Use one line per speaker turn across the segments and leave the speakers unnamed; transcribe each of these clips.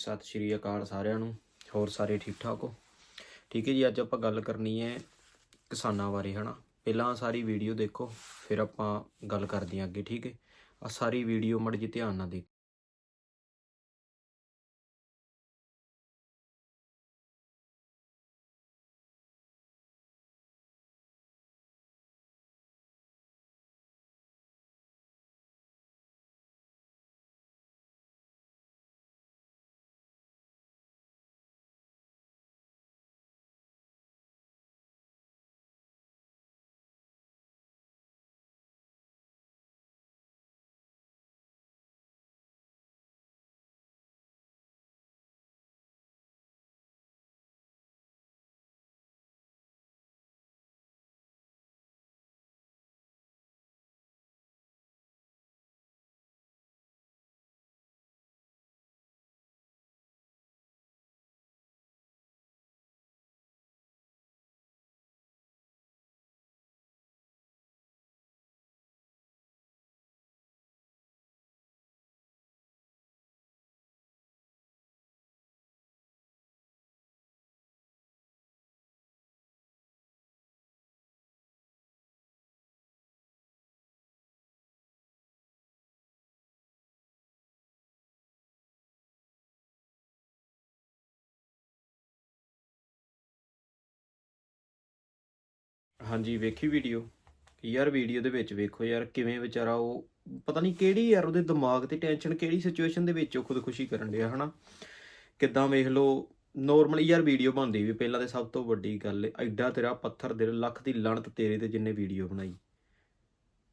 ਸਤਿ ਸ਼੍ਰੀ ਅਕਾਲ ਸਾਰਿਆਂ ਨੂੰ, ਹੋਰ ਸਾਰੇ ਠੀਕ ਠਾਕ ਹੋ? ਠੀਕ ਹੈ ਜੀ, ਅੱਜ ਆਪਾਂ ਗੱਲ ਕਰਨੀ ਹੈ ਕਿਸਾਨਾਂ ਬਾਰੇ, ਹਨਾ? ਪਹਿਲਾਂ ਸਾਰੀ ਵੀਡੀਓ ਦੇਖੋ, ਫਿਰ ਆਪਾਂ ਗੱਲ ਕਰਦੇ ਹਾਂ ਅੱਗੇ, ਠੀਕ ਹੈ? ਆ ਸਾਰੀ ਵੀਡੀਓ ਮੜ ਜੀ ਧਿਆਨ ਨਾਲ ਦੇਖ ਹਾਂਜੀ, ਵੇਖੀ ਵੀਡੀਓ ਯਾਰ ਵੀਡੀਓ ਦੇ ਵਿੱਚ ਵੇਖੋ ਯਾਰ ਕਿਵੇਂ ਵਿਚਾਰਾ ਉਹ, ਪਤਾ ਨਹੀਂ ਕਿਹੜੀ ਯਾਰ ਉਹਦੇ ਦਿਮਾਗ ਤੇ ਟੈਨਸ਼ਨ ਕਿਹੜੀ ਸਿਚੁਏਸ਼ਨ ਦੇ ਵਿੱਚ ਉਹ ਖੁਦਕੁਸ਼ੀ ਕਰਨ ਡਿਆ, ਹਨਾ? ਕਿੱਦਾਂ ਵੇਖ ਲਓ ਨੋਰਮਲੀ ਯਾਰ ਵੀਡੀਓ ਬਣਦੀ ਵੀ ਪਹਿਲਾਂ ਤੇ ਸਭ ਤੋਂ ਵੱਡੀ ਗੱਲ ਹੈ ਐਡਾ ਤੇਰਾ ਪੱਥਰ ਦਿਲ ਲੱਖ ਦੀ ਲਣਤ ਤੇਰੇ ਤੇ ਜਿੰਨੇ ਵੀਡੀਓ ਬਣਾਈ।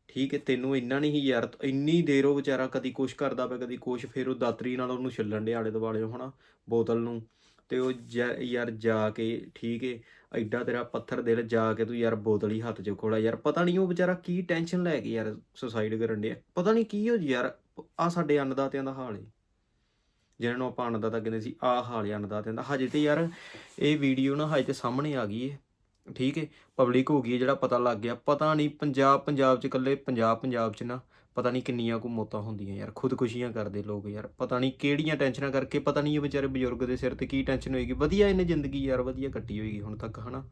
ਠੀਕ ਹੈ, ਤੈਨੂੰ ਇੰਨਾ ਨਹੀਂ ਸੀ ਯਾਰ, ਇੰਨੀ ਦੇਰ ਉਹ ਵਿਚਾਰਾ ਕਦੀ ਕੁਛ ਕਰਦਾ ਪਿਆ, ਕਦੀ ਕੁਛ, ਫਿਰ ਉਹ ਦਾਤਰੀ ਨਾਲ ਉਹਨੂੰ ਛੱਲਣ ਦੇ ਆਲੇ ਦੁਆਲੇ ਹਨਾ? ਬੋਤਲ ਨੂੰ। ਤੇ ਉਹ ਜਾ- ਯਾਰ ਜਾ ਕੇ, ਠੀਕ ਹੈ ਐਡਾ ਤੇਰਾ ਪੱਥਰ ਦਿਲ ਜਾ ਕੇ ਤੂੰ ਯਾਰ ਬੋਤਲ ਹੀ ਹੱਥ 'ਚ ਖੋਲਾ ਯਾਰ ਪਤਾ ਨਹੀਂ ਉਹ ਵਿਚਾਰਾ ਕੀ ਟੈਨਸ਼ਨ ਲੈ ਕੇ ਯਾਰ ਸੁਸਾਈਡ ਕਰਨ ਡਿਆ। ਪਤਾ ਨਹੀਂ ਕੀ ਹੋ ਜੀ ਯਾਰ, ਆ ਸਾਡੇ ਅੰਨਦਾਤਿਆਂ ਦਾ ਹਾਲ ਏ। ਜਿਹਨਾਂ ਨੂੰ ਆਪਾਂ ਅੰਨਦਾਤਾ ਕਹਿੰਦੇ ਸੀ ਆ ਹਾਲ ਏ ਅੰਨਦਾਤਿਆਂ ਦਾ। ਹਜੇ ਤੇ ਯਾਰ ਇਹ ਵੀਡੀਓ ਨਾ ਹਜੇ ਤੇ ਸਾਹਮਣੇ ਆ ਗਈ ਏ, ਠੀਕ ਏ। ਪਬਲਿਕ ਹੋ ਗਈ ਏ, ਜਿਹੜਾ ਪਤਾ ਲੱਗ ਗਿਆ। ਪਤਾ ਨਹੀਂ ਪੰਜਾਬ ਪੰਜਾਬ 'ਚ ਇਕੱਲੇ ਪੰਜਾਬ ਪੰਜਾਬ 'ਚ ਨਾ। ਪਤਾ ਨਹੀਂ ਕਿੰਨੀਆਂ ਕੁ ਮੌਤਾਂ ਹੁੰਦੀਆਂ ਯਾਰ, ਖੁਦਕੁਸ਼ੀਆਂ ਕਰਦੇ ਲੋਕ ਯਾਰ, ਪਤਾ ਨਹੀਂ ਕਿਹੜੀਆਂ ਟੈਨਸ਼ਨਾਂ ਕਰਕੇ, ਪਤਾ ਨਹੀਂ ਇਹ ਵਿਚਾਰੇ ਬਜ਼ੁਰਗ ਦੇ ਸਿਰ ਤੇ ਕੀ ਟੈਨਸ਼ਨ ਹੋਏਗੀ। ਵਧੀਆ ਇਹਨੇ ਜ਼ਿੰਦਗੀ ਯਾਰ, ਵਧੀਆ ਕੱਟੀ ਹੋਏਗੀ ਹੁਣ ਤੱਕ, ਹਨਾ?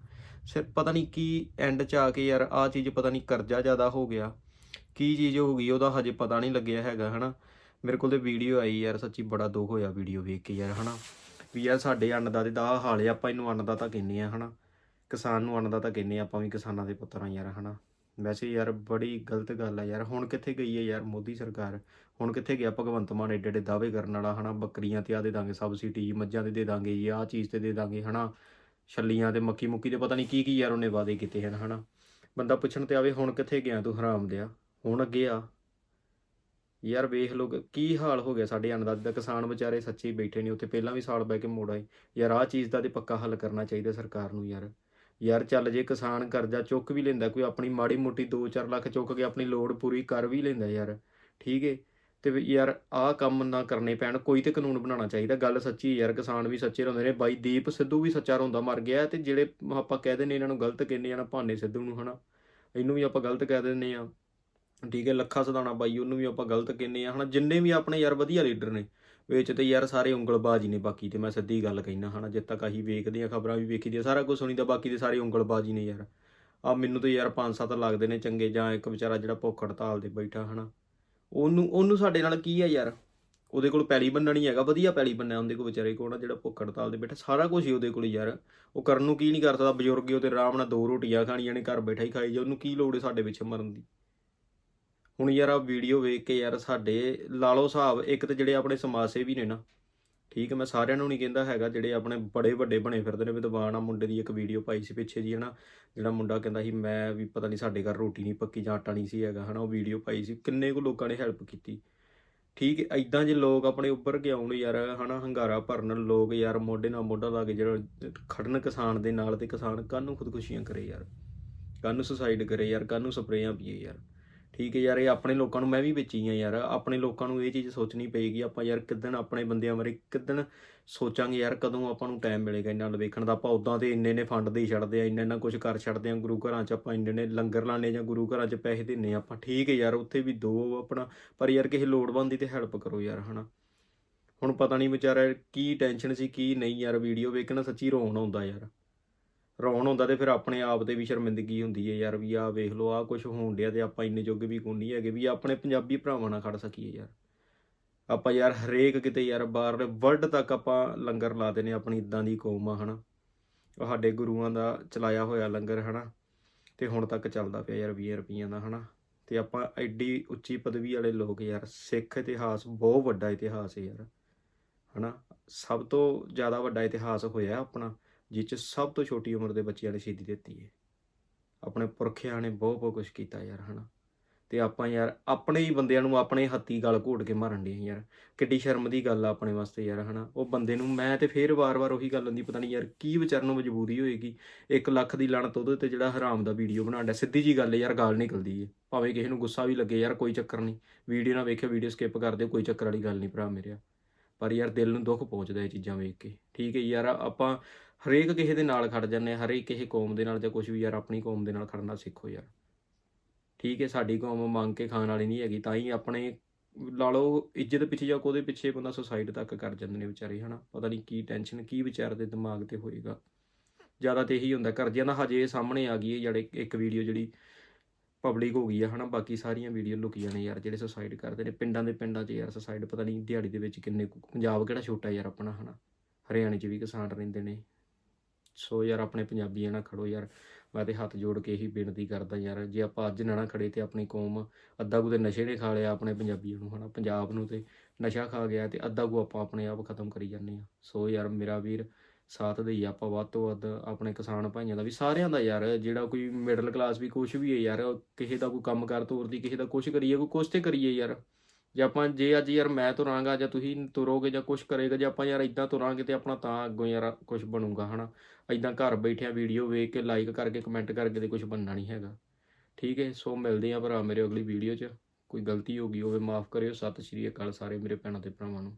ਸਿਰ ਪਤਾ ਨਹੀਂ ਕੀ ਐਂਡ 'ਚ ਆ ਕੇ ਯਾਰ, ਆ ਚੀਜ਼ ਪਤਾ ਨਹੀਂ ਕਰਜ਼ਾ ਜ਼ਿਆਦਾ ਹੋ ਗਿਆ, ਕੀ ਚੀਜ਼ ਹੋ ਗਈ, ਉਹਦਾ ਹਜੇ ਪਤਾ ਨਹੀਂ ਲੱਗਿਆ ਹੈਗਾ, ਹਨਾ? ਮੇਰੇ ਕੋਲ ਤੇ ਵੀਡੀਓ ਆਈ ਯਾਰ, ਸੱਚੀ ਬੜਾ ਦੁੱਖ ਹੋਇਆ ਵੀਡੀਓ ਵੇਖ ਕੇ ਯਾਰ, ਹਨਾ? ਵੀ ਯਾਰ ਸਾਡੇ ਅੰਨਦਾਤੇ ਦਾ ਆਹ ਹਾਲ ਆ, ਆਪਾਂ ਇਹਨੂੰ ਅੰਨਦਾਤਾ ਕਹਿੰਦੇ ਆ, ਹਨਾ? ਕਿਸਾਨ ਨੂੰ ਅੰਨਦਾਤਾ ਕਹਿੰਦੇ ਆ, ਆਪਾਂ ਵੀ ਕਿਸਾਨਾਂ ਦੇ ਪੁੱਤਰ ਆ ਯਾਰ, ਹਨਾ? ਵੈਸੇ ਯਾਰ ਬੜੀ ਗਲਤ ਗੱਲ ਆ ਯਾਰ, ਹੁਣ ਕਿੱਥੇ ਗਈ ਹੈ ਯਾਰ ਮੋਦੀ ਸਰਕਾਰ? ਹੁਣ ਕਿੱਥੇ ਗਿਆ? ਭਗਵੰਤ ਮਾਨ ਏਡੇ ਏਡੇ ਦਾਅਵੇ ਕਰਨ ਵਾਲਾ, ਹਨਾ? ਬੱਕਰੀਆਂ ਤੇ ਆ ਦੇ ਦਾਂਗੇ, ਸਬਸਿਡੀ, ਮੱਝਾਂ ਤੇ ਦੇ ਦਾਂਗੇ, ਜੀ, ਆਹ ਚੀਜ਼ ਤੇ ਦੇ ਦਾਂਗੇ, ਹਨਾ? ਛੱਲੀਆਂ ਤੇ ਮੱਕੀ ਮੁੱਕੀ ਤੇ ਪਤਾ ਨਹੀਂ ਕੀ ਕੀ ਯਾਰ ਉਹਨੇ ਵਾਅਦੇ ਕੀਤੇ ਹਨ, ਹਨਾ? ਬੰਦਾ ਪੁੱਛਣ ਤੇ ਆਵੇ, ਹੁਣ ਕਿੱਥੇ ਗਿਆ ਤੂੰ ਹਰਾਮ ਦਿਆ? ਹੁਣ ਅੱਗੇ ਆ। ਯਾਰ ਵੇਖ ਲੋ ਕੀ ਹਾਲ ਹੋ ਗਿਆ ਸਾਡੇ ਅੰਨਦਾਤੇ ਦਾ ਕਿਸਾਨ ਵਿਚਾਰੇ ਸੱਚੇ ਬੈਠੇ ਨੇ, ਉੱਥੇ ਪਹਿਲਾਂ ਵੀ ਸਾਲ ਬੈ ਕੇ ਮੋੜ ਆਏ। ਯਾਰ ਆਹ ਚੀਜ਼ ਦਾ ਤੇ ਪੱਕਾ ਹੱਲ ਕਰਨਾ ਚਾਹੀਦਾ ਸਰਕਾਰ ਨੂੰ ਯਾਰ। ਯਾਰ ਚੱਲ ਜੇ ਕਿਸਾਨ ਕਰਜ਼ਾ ਚੁੱਕ ਵੀ ਲੈਂਦਾ, ਕੋਈ ਆਪਣੀ ਮਾੜੀ ਮੋਟੀ 2-4 ਲੱਖ ਚੁੱਕ ਕੇ ਆਪਣੀ ਲੋੜ ਪੂਰੀ ਕਰ ਵੀ ਲੈਂਦਾ ਯਾਰ, ਠੀਕ ਏ? ਤੇ ਵੀ ਯਾਰ ਆਹ ਕੰਮ ਨਾ ਕਰਨੇ ਪੈਣ, ਕੋਈ ਤੇ ਕਾਨੂੰਨ ਬਣਾਉਣਾ ਚਾਹੀਦਾ, ਗੱਲ ਸੱਚੀ ਯਾਰ, ਕਿਸਾਨ ਵੀ ਸੱਚੇ ਹੁੰਦੇ ਨੇ, ਬਾਈ ਦੀਪ ਸਿੱਧੂ ਵੀ ਸੱਚਾ ਹੁੰਦਾ ਮਰ ਗਿਆ ਤੇ ਜਿਹੜੇ ਆਪਾਂ ਕਹਿ ਦਿੰਦੇ ਇਹਨਾਂ ਨੂੰ ਗਲਤ ਕਹਿੰਦੇ ਆ ਨਾ ਭਾਨੇ ਸਿੱਧੂ ਨੂੰ, ਹਨਾ? ਇਹਨੂੰ ਵੀ ਆਪਾਂ ਗਲਤ ਕਹਿ ਦਿੰਦੇ ਆ, ਠੀਕ ਹੈ ਲੱਖਾ ਸਦਾਣਾ ਬਾਈ, ਉਹਨੂੰ ਵੀ ਆਪਾਂ ਗਲਤ ਕਹਿੰਦੇ ਆ, ਹਨਾ? ਜਿੰਨੇ ਵੀ ਆਪਣੇ ਯਾਰ ਵਧੀਆ ਲੀਡਰ ਨੇ ਵਿੱਚ ਤੇ ਯਾਰ ਸਾਰੇ ਉਂਗਲਬਾਜ਼ ਨੇ ਬਾਕੀ ਤੇ ਮੈਂ ਸਿੱਧੀ ਗੱਲ ਕਹਿਣਾ ਹਨਾ, ਜਦ ਤੱਕ ਅਸੀਂ ਵੇਖਦੇ ਆ ਖਬਰਾਂ ਵੀ ਵੇਖੀਦੀਆਂ ਸਾਰਾ ਕੁਝ ਸੁਣੀਦਾ ਬਾਕੀ ਤੇ ਸਾਰੇ ਉਂਗਲਬਾਜ਼ੀ ਨੇ ਯਾਰ। ਆ ਮੈਨੂੰ ਤਾਂ ਯਾਰ ਪੰਜ ਸੱਤ ਲੱਗਦੇ ਨੇ ਚੰਗੇ ਜਾਂ ਇੱਕ ਵਿਚਾਰਾ ਜਿਹੜਾ ਭੁੱਖ ਹੜਤਾਲ ਤੇ ਬੈਠਾ ਹਨਾ। ਉਹਨੂੰ ਉਹਨੂੰ ਸਾਡੇ ਨਾਲ ਕੀ ਆ ਯਾਰ? ਉਹਦੇ ਕੋਲ ਪੈਲੀ ਬੰਨਾ ਨਹੀਂ ਹੈਗਾ, ਵਧੀਆ ਪੈਲੀ ਬੰਨਾ ਉਹਦੇ ਕੋਲ ਵਿਚਾਰੇ ਕੋਲ ਨਾ, ਜਿਹੜਾ ਭੁੱਖ ਹੜਤਾਲ ਤੇ ਬੈਠਾ, ਸਾਰਾ ਕੁਝ ਹੀ ਉਹਦੇ ਕੋਲ ਯਾਰ। ਉਹ ਕਰਨ ਨੂੰ ਕੀ ਨਹੀਂ ਕਰ ਸਕਦਾ, ਬਜ਼ੁਰਗ ਹੀ ਉਹ ਤੇ ਆਰਾਮ ਨਾਲ ਦੋ ਰੋਟੀਆਂ ਖਾਣੀਆਂ ਨੇ, ਘਰ ਬੈਠਾ ਹੀ ਖਾਈ ਜਾ ਉਹਨੂੰ ਕੀ ਲੋੜ ਹੈ ਸਾਡੇ ਪਿੱਛੇ ਮਰਨ ਦੀ? ਹੁਣ ਯਾਰ ਆ ਵੀਡੀਓ ਵੇਖ ਕੇ ਯਾਰ ਸਾਡੇ ਲਾ ਲਓ ਹਿਸਾਬ ਇੱਕ ਤੇ ਜਿਹੜੇ ਆਪਣੇ ਸਮਾਜ ਸੇਵੀ ਨੇ ਨਾ, ਠੀਕ ਹੈ, ਮੈਂ ਸਾਰਿਆਂ ਨੂੰ ਨਹੀਂ ਕਹਿੰਦਾ ਹੈਗਾ ਜਿਹੜੇ ਆਪਣੇ ਬੜੇ ਵੱਡੇ ਬਣੇ ਫਿਰਦੇ ਨੇ, ਵਿਦਵਾਨ ਆ, ਮੁੰਡੇ ਦੀ ਇੱਕ ਵੀਡੀਓ ਪਾਈ ਸੀ ਪਿੱਛੇ ਜੀ ਹਨਾ, ਜਿਹੜਾ ਮੁੰਡਾ ਕਹਿੰਦਾ ਸੀ, ਮੈਂ ਵੀ ਪਤਾ ਨਹੀਂ ਸਾਡੇ ਘਰ ਰੋਟੀ ਨਹੀਂ ਪੱਕੀ ਜਾਂ ਆਟਾ ਨਹੀਂ ਸੀ ਹੈਗਾ, ਹਨਾ, ਉਹ ਵੀਡੀਓ ਪਾਈ ਸੀ, ਕਿੰਨੇ ਕੁ ਲੋਕਾਂ ਨੇ ਹੈਲਪ ਕੀਤੀ। ਠੀਕ ਹੈ ਐਦਾਂ ਜੇ ਲੋਕ ਆਪਣੇ ਉੱਪਰ ਕੇ ਆਉਣ ਯਾਰ, ਹਨਾ, ਹੰਗਾਰਾ ਭਰਨ, ਲੋਕ ਯਾਰ ਮੋਢੇ ਨਾਲ ਮੋਢਾ ਲਾ ਕੇ ਜਿਹੜਾ ਖੜਨ ਕਿਸਾਨ ਦੇ ਨਾਲ ਤੇ ਕਿਸਾਨ ਕਾਹਨੂੰ ਖੁਦਕੁਸ਼ੀਆਂ ਕਰੇ ਯਾਰ, ਕਾਹਨੂੰ ਸੁਸਾਈਡ ਕਰੇ ਯਾਰ, ਕਾਹਨੂੰ ਸਪਰੇਆਂ ਪੀਏ ਯਾਰ। ਠੀਕ ਹੈ ਯਾਰ, ਇਹ ਆਪਣੇ ਲੋਕਾਂ ਨੂੰ ਮੈਂ ਵੀ ਵੇਚੀ ਹੀ ਆ ਯਾਰ। ਆਪਣੇ ਲੋਕਾਂ ਨੂੰ ਇਹ ਚੀਜ਼ ਸੋਚਣੀ ਪਏਗੀ, ਆਪਾਂ ਯਾਰ ਕਿਦਣ ਆਪਣੇ ਬੰਦਿਆਂ ਬਾਰੇ ਕਿਦਣ ਸੋਚਾਂਗੇ ਯਾਰ, ਕਦੋਂ ਆਪਾਂ ਨੂੰ ਟਾਈਮ ਮਿਲੇਗਾ ਇਹਨਾਂ ਨਾਲ ਵੇਖਣ ਦਾ। ਆਪਾਂ ਉਦਾਂ ਤੇ ਇੰਨੇ ਨੇ ਫੰਡ ਦੇ ਹੀ ਛੱਡਦੇ ਆ, ਇੰਨਾ ਇੰਨਾ ਕੁਝ ਕਰ ਛੱਡਦੇ ਆ, ਗੁਰੂ ਘਰਾਂ 'ਚ ਆਪਾਂ ਇੰਨੇ ਨੇ ਲੰਗਰ ਲਾਣੇ ਜਾਂ ਗੁਰੂ ਘਰਾਂ 'ਚ ਪੈਸੇ ਦਿੰਨੇ ਆ ਆਪਾਂ। ਠੀਕ ਹੈ ਯਾਰ, ਉੱਥੇ ਵੀ ਦੋ ਆਪਣਾ, ਪਰ ਯਾਰ ਕਿਸੇ ਲੋੜਵੰਦ ਦੀ ਤੇ ਹੈਲਪ ਕਰੋ ਯਾਰ, ਹਨਾ। ਹੁਣ ਪਤਾ ਨਹੀਂ ਵਿਚਾਰਾ ਕੀ ਟੈਨਸ਼ਨ ਸੀ, ਕੀ ਨਹੀਂ ਯਾਰ ਵੀਡੀਓ ਵੇਖਣਾ ਸੱਚੀ ਰੋਣ ਆਉਂਦਾ ਯਾਰ। ਰੋਣ ਹੁੰਦਾ ਤੇ ਫਿਰ ਆਪਣੇ ਆਪ ਤੇ ਵੀ ਸ਼ਰਮਿੰਦਗੀ ਹੁੰਦੀ ਹੈ ਯਾਰ ਵੀ ਆਹ ਵੇਖ ਲਓ, ਆਹ ਕੁਝ ਹੋਣ ਡਿਆ ਤੇ ਆਪਾਂ ਇੰਨੇ ਜੋਗੇ ਵੀ ਕੋਈ ਨਹੀਂ ਹੈਗੇ ਵੀ ਆਪਣੇ ਪੰਜਾਬੀ ਭਰਾਵਾਂ ਨਾਲ ਖੜ ਸਕੀਏ ਯਾਰ। ਆਪਾਂ ਯਾਰ ਹਰੇਕ ਕਿਤੇ ਯਾਰ ਬਾਹਰਲੇ ਵਰਲਡ ਤੱਕ ਆਪਾਂ ਲੰਗਰ ਲਾ ਨੇ ਆਪਣੀ ਇਦਾਂ ਦੀ ਕੌਮ ਆ, ਹਨਾ। ਉਹ ਸਾਡੇ ਗੁਰੂਆਂ ਦਾ ਚਲਾਇਆ ਹੋਇਆ ਲੰਗਰ, ਹਨਾ। ਤੇ ਹੁਣ ਤੱਕ ਚੱਲਦਾ ਪਿਆ ਯਾਰ 20 ਰੁਪਈਆਂ ਦਾ, ਹਨਾ। ਤੇ ਆਪਾਂ ਐਡੀ ਉੱਚੀ ਪਦਵੀ ਵਾਲੇ ਲੋਕ ਯਾਰ, ਸਿੱਖ ਇਤਿਹਾਸ ਬਹੁਤ ਵੱਡਾ ਇਤਿਹਾਸ ਹੈ ਯਾਰ, ਹਨਾ। ਸਭ ਤੋਂ ਜ਼ਿਆਦਾ ਵੱਡਾ ਇਤਿਹਾਸ ਹੋਇਆ ਆਪਣਾ। ਜਿਸ 'ਚ ਸਭ ਤੋਂ ਛੋਟੀ ਉਮਰ ਦੇ ਬੱਚਿਆਂ ਨੇ ਸ਼ਹੀਦੀ ਦਿੱਤੀ ਹੈ ਆਪਣੇ ਪੁਰਖਿਆਂ ਨੇ ਬਹੁਤ ਬਹੁਤ ਕੁਝ ਕੀਤਾ ਯਾਰ, ਹਨਾ। ਤੇ ਆਪਾਂ ਯਾਰ, ਆਪਣੇ ਹੀ ਬੰਦਿਆਂ ਨੂੰ ਆਪਣੇ ਹੱਥੀ ਗਲ ਘੋਟ ਕੇ ਮਾਰਨ ਦੇ ਯਾਰ। ਕਿੱਡੀ ਸ਼ਰਮ ਦੀ ਗੱਲ ਆ ਆਪਣੇ ਵਾਸਤੇ ਯਾਰ, ਹਨਾ। ਉਹ ਬੰਦੇ ਨੂੰ ਮੈਂ ਤੇ ਫੇਰ ਵਾਰ-ਵਾਰ ਉਹੀ ਗੱਲ ਹੁੰਦੀ, ਪਤਾ ਨਹੀਂ ਯਾਰ ਕੀ ਵਿਚਾਰਨ ਨੂੰ ਮਜਬੂਰੀ ਹੋਏਗੀ। 1 ਲੱਖ ਦੀ ਲਾਣਤ ਉਹਦੇ ਤੇ ਜਿਹੜਾ ਹਰਾਮ ਦਾ ਵੀਡੀਓ ਬਣਾਉਂਦਾ ਸਿੱਧੀ ਜੀ ਗੱਲ ਹੈ ਯਾਰ, ਗਾਲ ਨਿਕਲਦੀ ਏ। ਭਾਵੇਂ ਕਿਸੇ ਨੂੰ ਗੁੱਸਾ ਵੀ ਲੱਗੇ ਯਾਰ, ਕੋਈ ਚੱਕਰ ਨਹੀਂ ਵੀਡੀਓ ਨਾ ਵੇਖਿਓ, ਵੀਡੀਓ ਸਕਿਪ ਕਰ ਦਿਓ, ਕੋਈ ਚੱਕਰ ਵਾਲੀ ਗੱਲ ਨਹੀਂ ਭਰਾ ਮੇਰਿਆ। ਪਰ ਯਾਰ ਦਿਲ ਨੂੰ ਦੁੱਖ ਪਹੁੰਚਦਾ ਇਹ ਚੀਜ਼ਾਂ ਵੇਖ ਕੇ। ਠੀਕ ਹੈ ਯਾਰ, ਆਪਾਂ ਹਰੇਕ ਕਿਸੇ ਦੇ ਨਾਲ ਖੜ ਜਾਂਦੇ ਹਾਂ ਹਰੇਕ ਕਿਸੇ ਕੌਮ ਦੇ ਨਾਲ ਜਾਂ ਕੁਝ ਵੀ ਯਾਰ, ਆਪਣੀ ਕੌਮ ਦੇ ਨਾਲ ਖੜਨਾ ਸਿੱਖੋ ਯਾਰ। ਠੀਕ ਹੈ, ਸਾਡੀ ਕੌਮ ਮੰਗ ਕੇ ਖਾਣ ਵਾਲੀ ਨਹੀਂ ਹੈਗੀ, ਤਾਂ ਹੀ ਆਪਣੇ ਲਾ ਲਓ ਇੱਜ਼ਤ ਪਿੱਛੇ ਜਾਂ ਕੋਦੇ ਪਿੱਛੇ ਬੰਦਾ ਸੁਸਾਈਡ ਤੱਕ ਕਰ ਜਾਂਦੇ ਨੇ ਵਿਚਾਰੇ, ਹਨਾ? ਪਤਾ ਨਹੀਂ ਕੀ ਟੈਨਸ਼ਨ ਕੀ ਵਿਚਾਰ ਦੇ ਦਿਮਾਗ ਤੇ ਹੋਏਗਾ। ਜ਼ਿਆਦਾ ਤੇ ਇਹੀ ਹੁੰਦਾ ਕਰਜ਼ਿਆਂ ਦਾ ਹਜੇ ਸਾਹਮਣੇ ਆ ਗਈ ਹੈ ਜਿਹੜੇ ਇੱਕ ਵੀਡੀਓ ਜਿਹੜੀ ਪਬਲਿਕ ਹੋ ਗਈ ਆ, ਹਨਾ? ਬਾਕੀ ਸਾਰੀਆਂ ਵੀਡੀਓ ਲੁਕੀਆਂ ਨੇ ਯਾਰ, ਜਿਹੜੇ ਸੁਸਾਈਡ ਕਰਦੇ ਨੇ, ਪਿੰਡਾਂ ਦੇ ਪਿੰਡਾਂ 'ਚ ਯਾਰ ਸੁਸਾਈਡ ਪਤਾ ਨਹੀਂ ਦਿਹਾੜੀ ਦੇ ਵਿੱਚ ਕਿੰਨੇ ਕੁ- ਪੰਜਾਬ ਕਿਹੜਾ ਛੋਟਾ ਯਾਰ ਆਪਣਾ, ਹਨਾ? ਹਰਿਆਣੇ 'ਚ ਵੀ ਕਿਸਾਨ ਰਹਿੰਦੇ ਨੇ। ਸੋ ਯਾਰ ਆਪਣੇ ਪੰਜਾਬੀਆਂ ਨਾਲ ਖੜੋ ਯਾਰ। ਮੈਂ ਤੇ ਹੱਥ ਜੋੜ ਕੇ ਇਹੀ ਬੇਨਤੀ ਕਰਦਾ ਯਾਰ, ਜੇ ਆਪਾਂ ਅੱਜ ਨਾ ਨਾ ਖੜੇ ਤੇ ਆਪਣੀ ਕੌਮ ਅੱਧਾ ਕੁ ਤੇ ਨਸ਼ੇ ਨੇ ਖਾ ਲਿਆ ਆਪਣੇ ਪੰਜਾਬੀਆਂ ਨੂੰ, ਹਨਾ? ਪੰਜਾਬ ਨੂੰ ਤੇ ਨਸ਼ਾ ਖਾ ਗਿਆ ਤੇ ਅੱਧਾ ਕੁ ਆਪਾਂ ਆਪਣੇ ਆਪ ਖਤਮ ਕਰੀ ਜਾਂਦੇ ਆ ਸੋ ਯਾਰ ਮੇਰਾ ਵੀਰ ਸਾਥ ਦੇਈ ਆਪਾਂ ਵੱਧ ਤੋਂ ਵੱਧ ਆਪਣੇ ਕਿਸਾਨ ਭਾਈਆਂ ਦਾ ਵੀ, ਸਾਰਿਆਂ ਦਾ ਯਾਰ, ਜਿਹੜਾ ਕੋਈ ਮਿਡਲ ਕਲਾਸ ਵੀ ਕੁਛ ਵੀ ਹੈ ਯਾਰ ਕਿਸੇ ਦਾ ਕੋਈ ਕੰਮ ਕਰ ਤੋਰਦੀ, ਕਿਸੇ ਦਾ ਕੁਛ ਕਰੀਏ, ਕੋਈ ਕੁਛ ਤੇ ਕਰੀਏ ਯਾਰ। ਜੇ ਆਪਾਂ ਜੇ ਅੱਜ ਯਾਰ ਮੈਂ ਤੁਰਾਂਗਾ ਜਾਂ ਤੁਸੀਂ ਤੁਰੋਗੇ ਜਾਂ ਕੁਛ ਕਰੇਗਾ, ਜੇ ਆਪਾਂ ਯਾਰ ਇਦਾਂ ਤੁਰਾਂਗੇ ਤੇ ਆਪਣਾ ਤਾਂ ਅੱਗੋਂ ਯਾਰ ਕੁਛ ਬਣੂਗਾ, ਹਨਾ? ਇਦਾਂ ਘਰ ਬੈਠਿਆਂ ਵੀਡੀਓ ਵੇਖ ਕੇ ਲਾਈਕ ਕਰਕੇ ਕਮੈਂਟ ਕਰਕੇ ਤੇ ਕੁਝ ਬਣਨਾ ਨਹੀਂ ਹੈਗਾ। ਠੀਕ ਹੈ, ਸੋ ਮਿਲਦੇ ਆ ਭਰਾ ਮੇਰੇ ਅਗਲੀ ਵੀਡੀਓ 'ਚ। ਕੋਈ ਗਲਤੀ ਹੋ ਗਈ ਹੋਵੇ, ਮਾਫ ਕਰਿਓ। ਸਤਿ ਸ਼੍ਰੀ ਅਕਾਲ ਸਾਰੇ ਮੇਰੇ ਭੈਣਾਂ ਤੇ ਭਰਾਵਾਂ ਨੂੰ।